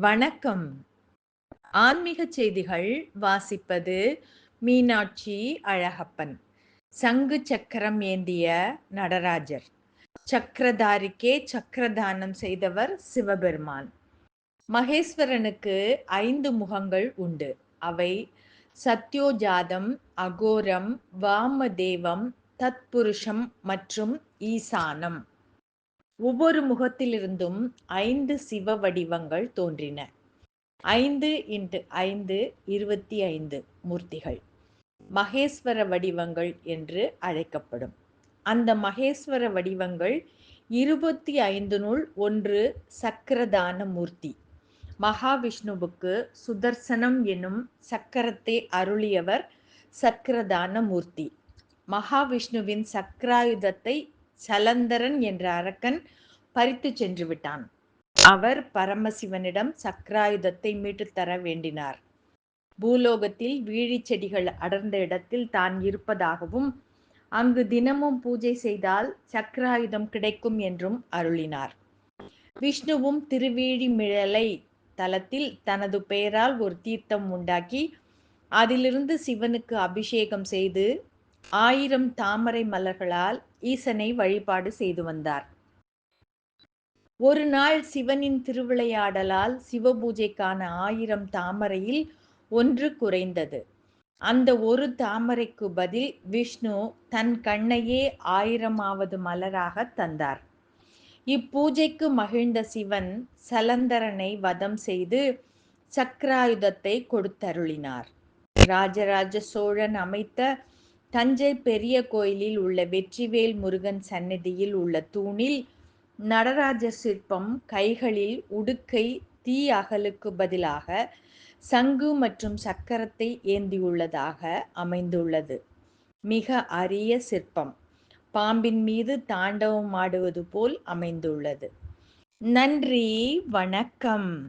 வணக்கம். ஆன்மீக செய்திகள் வாசிப்பது மீனாட்சி அழகப்பன். சங்கு சக்கரம் ஏந்திய நடராஜர். சக்கரதாரிக்கே சக்கரதானம் செய்தவர் சிவபெருமான். மகேஸ்வரனுக்கு ஐந்து முகங்கள் உண்டு. அவை சத்யோஜாதம் அகோரம் வாமதேவம் தத்புருஷம் மற்றும் ஈசானம். ஒவ்வொரு முகத்திலிருந்தும் ஐந்து சிவ வடிவங்கள் தோன்றின. ஐந்து இன்று ஐந்து இருபத்தி ஐந்து மூர்த்திகள். மகேஸ்வர வடிவங்கள் என்று அழைக்கப்படும். அந்த மகேஸ்வர வடிவங்கள் இருபத்தி ஐந்து நூல் ஒன்று சக்கரதான மூர்த்தி. மகாவிஷ்ணுவுக்கு சுதர்சனம் எனும் சக்கரத்தை அருளியவர் சக்கரதான மூர்த்தி. மகாவிஷ்ணுவின் சக்கராயுதத்தை சலந்தரன் என்ற அரக்கன் பறித்து சென்று விட்டான். அவர் பரமசிவனிடம் சக்கராயுதத்தை மீட்டு தர வேண்டினார். பூலோகத்தில் வீழி செடிகள் அடர்ந்த இடத்தில் தான் இருப்பதாகவும் அங்கு தினமும் பூஜை செய்தால் சக்கராயுதம் கிடைக்கும் என்றும் அருளினார். விஷ்ணுவும் திருவேழிமிழலை தலத்தில் தனது பெயரால் ஒரு தீர்த்தம் உண்டாக்கி அதிலிருந்து சிவனுக்கு அபிஷேகம் செய்து ஆயிரம் தாமரை மலர்களால் ஈசனை வழிபாடு செய்து வந்தார். ஒரு நாள் சிவனின் திருவிளையாடலால் சிவபூஜைக்கான ஆயிரம் தாமரையில் ஒன்று குறைந்தது. அந்த ஒரு தாமரைக்கு பதில் விஷ்ணு தன் கண்ணையே ஆயிரமாவது மலராக தந்தார். இப்பூஜைக்கு மகிழ்ந்த சிவன் சலந்தரனை வதம் செய்து சக்கராயுதத்தை கொடுத்தருளினார். ராஜராஜ சோழன் அமைத்த தஞ்சை பெரிய கோயிலில் உள்ள வெற்றிவேல் முருகன் சன்னதியில் உள்ள தூணில் நடராஜர் சிற்பம் கைகளில் உடுக்கை தீ அகலுக்கு பதிலாக சங்கு மற்றும் சக்கரத்தை ஏந்தியுள்ளதாக அமைந்துள்ளது. மிக அரிய சிற்பம். பாம்பின் மீது தாண்டவம் ஆடுவது போல் அமைந்துள்ளது. நன்றி வணக்கம்.